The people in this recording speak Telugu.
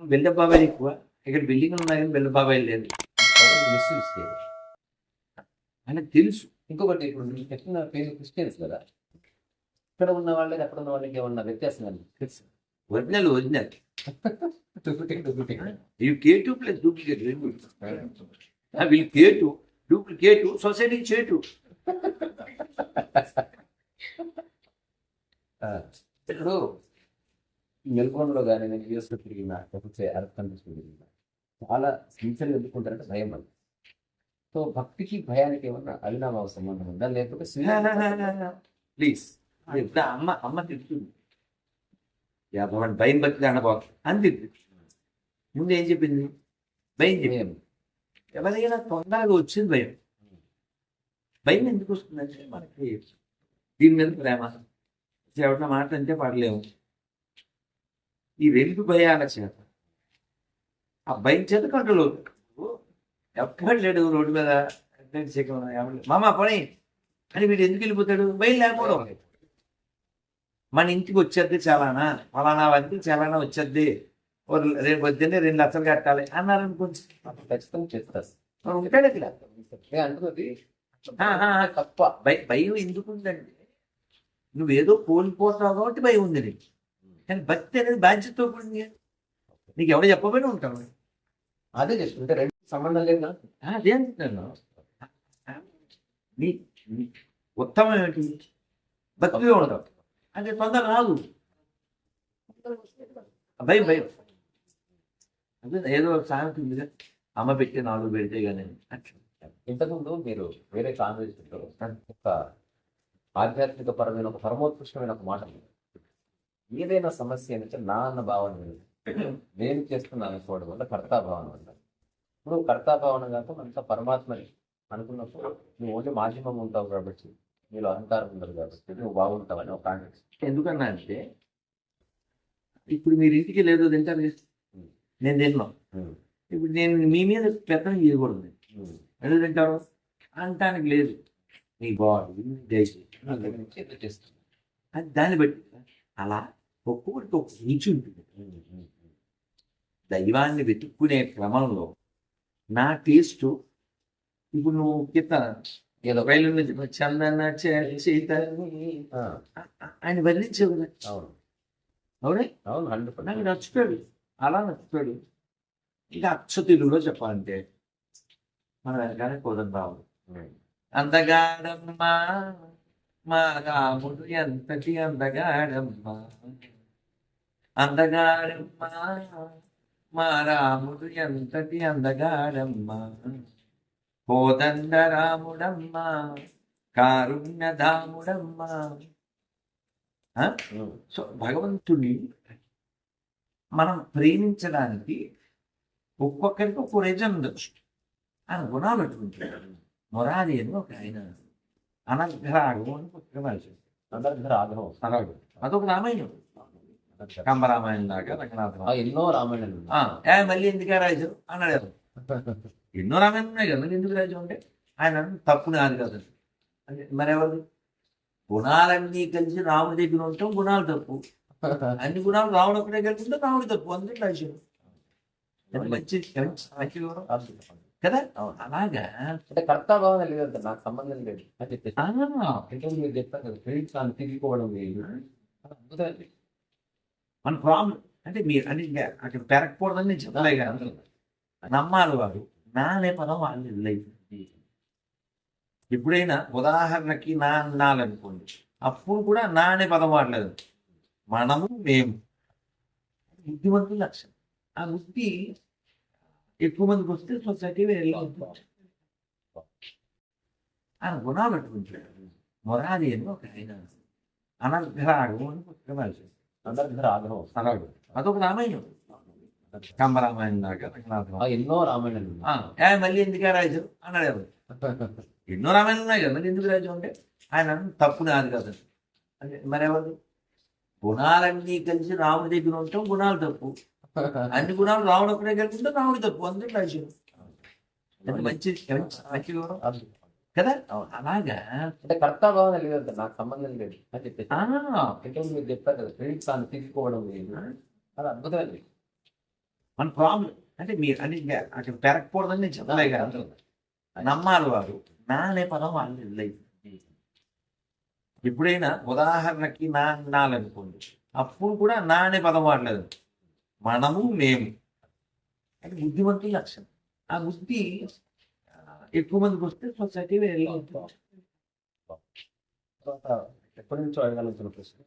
బిల్డ బాబాయ్ ఎక్కువ. ఇక్కడ బిల్డింగ్ ఉన్నాయి కానీ బిల్డ బాబాయ్ లేదు మిస్యూజ్ చేయాలి తెలుసు. ఇంకొకటి ఇప్పుడు చెప్పిన పేరు క్రిస్టియన్స్ కదా. ఇక్కడ ఉన్న వాళ్ళకి అక్కడ ఉన్న వాళ్ళకి ఏమన్నా వ్యత్యాసం కానీ తెలుసు. Original original. కేటు ప్లస్ డూప్లికేట్ వీళ్ళు కేటు డూప్లికేట్ సొసైటీ చేటు ఇప్పుడు మెల్బోర్న్లో కానీ నేను యూఎస్లో తిరిగిన లేకపోతే అరబ్ కంట్రీస్ తిరిగిన చాలా సిన్సియర్గా ఎందుకుంటారంటే భయం అని సో భక్తికి భయానికి ఏమన్నా అవినాభావ సంబంధం ఉందా? లేకపోతే ప్లీజ్. అమ్మ అమ్మ తిడుతుంది. వాడు భయం బతికి అనబాకు అని తిడుతుంది. ముందు ఏం చెప్పింది? భయం భయం. ఎవరైనా తొందరగా వచ్చింది భయం. భయం ఎందుకు వస్తుందంటే మనకి దీని మీద ప్రేమ. ఎవరిన మాట అంటే పడలేము. ఈ రెండు భయాల చేత. ఆ భయం చేత కంట్రోల్ అవుతుంది. లేడు రోడ్డు మీద అడ్డంకి మామ పని. అని వీడు ఎందుకు వెళ్ళిపోతాడు? భయం లేకపోవడం మన ఇంటికి వచ్చేద్ది చాలానా ఫలానా వంటి చాలానా వచ్చేద్ది రేపు పొద్దున్నే రెండు లక్షలు కట్టాలి అన్నారు అనుకోండి ఖచ్చితంగా చేస్తారు. ఉంటాడు ఇక్కడ. అంటున్నది? తప్ప. భయ- భయం ఎందుకు ఉందంటే నువ్వేదో కోల్పోతావు కాబట్టి భయం ఉంది నీకు. కానీ భక్తి అనేది బాధ్యతతో కూడింది నీకు ఎవరు చెప్పబోయినా ఉంటావు అదే చేస్తుంటే రెండు సంబంధం లేదు అదే అంటున్నాను. నీ ఉత్తమం ఏమిటి? భక్తిగా ఉండవు అంటే తొందర రాదు. భయం భయం. అదే ఏదో ఒక సామెత ఉందిగా అమ్మ పెట్టి నాలుగు పెడితే కానీ ఇంతకుముందు మీరు వేరే కాన్వర్సేషన్లో ఒక ఆధ్యాత్మిక పరమైన ఒక పరమోత్కృష్టమైన ఒక మాట ఉంది. ఏదైనా సమస్య అంటే నా అన్న భావన. నేను చేస్తున్నాను అనుకోవడం వల్ల కర్తాభావన వల్ల ఇప్పుడు కర్తాభావన కాక అంత పరమాత్మని అనుకున్నప్పుడు నువ్వు ఓన్లీ మాధ్యమం ఉంటావు కాబట్టి నీలో అహంకారం ఉండదు కాబట్టి నువ్వు బాగుంటావు అని ఒక కాంటెక్స్ ఎందుకన్నా అంటే ఇప్పుడు మీరు ఇంటికి లేదో తింటారు. నేను తిన్నాం. ఇప్పుడు నేను మీ మీద పెత్తనం చేయకూడదు ఎందుకు తింటారు? అంటానికి లేదు. నీ బాడీ నీ అది దాన్ని బట్టి. అలా ఒక్కొక్కరికి ఒక రుచి ఉంటుంది. దైవాన్ని వెతుక్కునే క్రమంలో నా టేస్ట్ ఇప్పుడు నువ్వు కింద ఏదో రైలు నుంచి చందన చైతన్య ఆ, ఆయన వర్ణించావు కదా అవును? అవునే అవును హండ్రెడ్ నాకు నచ్చుతాడు అలా నచ్చుతాడు ఇంకా అచ్చ తెలుగులో చెప్పాలంటే మన వెనకానే కోదం రావు అందగాడమ్మా మా రాముడు ఎంతటి అందగాడమ్మా అందగాడమ్మా మా రాముడు ఎంతటి అందగాడమ్మా కోదండ రాముడమ్మా కారుణ్యధాముడమ్మా. ఆ? సో భగవంతుని మనం ప్రేమించడానికి ఒక్కొక్కరికి ఒక్కో రీజన్ ఉండొచ్చు ఆయన గుణాలు పెట్టుకుంటాడు. మొరాలి అని ఒక ఆయన అనగ్రాగం అని పుస్తకం రాశాడు అలాగే అదొక రామాయణం. కంబరామాయణం దాకా రంగనాథ ఎన్నో రామాయణాలు మళ్ళీ ఎందుకు రాజు? అన్నాడు ఎవరు. ఎన్నో రామాయణం ఉన్నాయి కదా ఎందుకు రాజు అంటే? ఆయన తప్పు నాది కాదు. అంటే మరెవరు గుణాలన్నీ కలిసి రాముడి దగ్గర ఉంటాం గుణాలు తప్పు. అన్ని గుణాలు రావడం ఒకటే కలిసి ఉంటే రాముడి తప్పు. అందుకే రాజు. మంచి కదా? అలాగా? అంటే కర్తాభావన లేదంటే నాకు సంబంధం లేదు. అని చెప్పేసి. మీరు చెప్పారు కదా క్రెడిట్ కార్డు తిరిగిపోవడం లేదు. అది అద్భుతమైనది. మన ప్రాబ్లం అంటే మీరు అని అక్కడ పెరగకూడదని నేను చెప్పలే కదా. నమ్మాలి వాడు. నా అనే పదం వాళ్ళు లేదు. ఎప్పుడైనా ఉదాహరణకి నా అన్నాలనుకోండి అప్పుడు కూడా నా అనే పదం వాడలేదు. మనము మేము. బుద్ధిమంతుల లక్షణం. ఆ బుద్ధి ఎక్కువ మందికి వస్తే సొసైటీ ఆయన గుణాలు పెట్టుకుంటాడు మొరాది అని ఒక ఆయన. అనర్ఘరాడు అని పుస్తకం రాఘవం అలాగే అదొక రామాయణం. కంబరామాయణం దాకా ఎన్నో రామాయణాలు మళ్ళీ ఎందుకు రాజు? అన్నాడు ఎవరు? ఎన్నో రామాయణాలు ఉన్నాయి కదా మళ్ళీ ఎందుకు రాజు అంటే ఆయన తప్పు నాది కదా. అంటే మరెవరు గుణాలన్నీ కలిసి రాముడి దగ్గర ఉంటాం గుణాలు తప్పు. అన్ని గుణాలు ఒకటే కలిసి ఉంటే రాముడి తప్పు అందుకే రాజు. మంచి మంచి. కదా? అలాగా? అంటే కర్తాభావన లేదంటే నాకు సంబంధం లేదు అని చెప్పేసి. మీరు చెప్పారు కదా క్రెడిట్ కార్డు తిరిగిపోవడం లేదు. అది అద్భుతమైనది మన ప్రాబ్లం అంటే మీరు అని అక్కడ పెరగకూడదని నేను చెప్పలే కాదు. నమ్మాలి వారు. నా అనే పదం వాళ్ళు లేదు ఎప్పుడైనా ఉదాహరణకి నా అనాలనుకోండి అప్పుడు కూడా నా అనే పదం వాడలేదు. మనము మేము. అది బుద్ధిమంతుల లక్షణం. ఆ బుద్ధి ఎక్కువ మందికి వస్తే సొసైటీ తర్వాత ఎప్పటి నుంచో అడగాలనుకున్న ప్రశ్న?